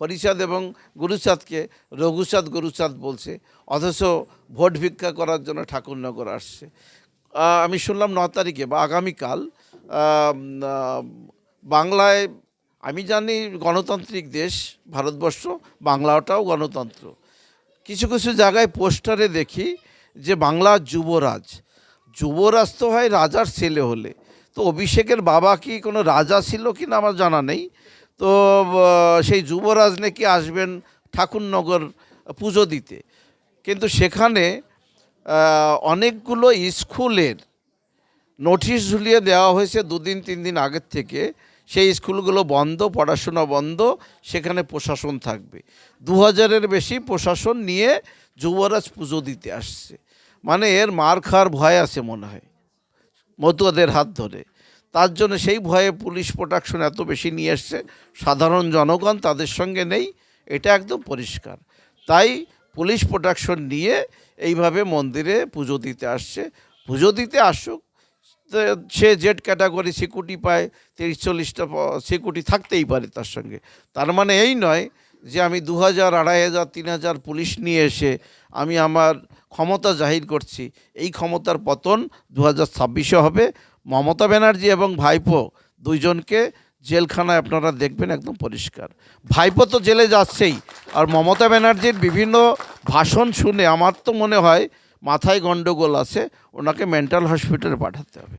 হরিচাঁদ এবং গুরুচাঁদকে রঘুচাঁদ গুরুচাঁদ বলছে, অথচ ভোট ভিক্ষা করার জন্য ঠাকুরনগর আসছে। আমি শুনলাম ন তারিখে বা আগামীকাল বাংলায়, আমি জানি গণতান্ত্রিক দেশ, ভারতবর্ষ, বাংলাটাও গণতন্ত্র। কিছু কিছু জায়গায় পোস্টারে দেখি যে বাংলার যুবরাজ। যুবরাজ তো হয় রাজার ছেলে হলে। তো অভিষেকের বাবা কি কোনো রাজা ছিল কি না আমার জানা নেই। তো সেই যুবরাজ নাকি আসবেন ঠাকুরনগর পুজো দিতে। কিন্তু সেখানে অনেকগুলো স্কুলের নোটিশ ঝুলিয়ে দেওয়া হয়েছে দুদিন, তিন দিন আগের থেকে। সেই স্কুলগুলো বন্ধ, পড়াশোনা বন্ধ, সেখানে প্রশাসন থাকবে। দু হাজারের বেশি প্রশাসন নিয়ে যুবরাজ পুজো দিতে আসছে। মানে এর মার খাওয়ার ভয় আছে মনে হয়, মতুয়াদের হাত ধরে। তার জন্য সেই ভয়ে পুলিশ প্রোটেকশন এত বেশি নিয়ে এসছে, সাধারণ জনগণ তাদের সঙ্গে নেই, এটা একদম পরিষ্কার। তাই পুলিশ প্রোটেকশন নিয়ে এইভাবে মন্দিরে পুজো দিতে আসছে। পুজো দিতে আসুক সে জেড ক্যাটাগরি সিকিউরিটি পায়, তিরিশ চল্লিশটা সিকিউরিটি থাকতেই পারে তার সঙ্গে। তার মানে এই নয় যে আমি দু হাজার, আড়াই হাজার, তিন হাজার পুলিশ নিয়ে এসে আমি আমার ক্ষমতা জাহির করছি। এই ক্ষমতার পতন দু হাজার ছাব্বিশে হবে। মমতা ব্যানার্জি এবং ভাইপো দুইজনকে জেলখানায় আপনারা দেখবেন একদম পরিষ্কার। ভাইপো তো জেলে যাচ্ছেই। আর মমতা ব্যানার্জির বিভিন্ন ভাষণ শুনে আমার তো মনে হয় মাথায় গণ্ডগোল আছে, ওনাকে মেন্টাল হসপিটালে পাঠাতে হবে।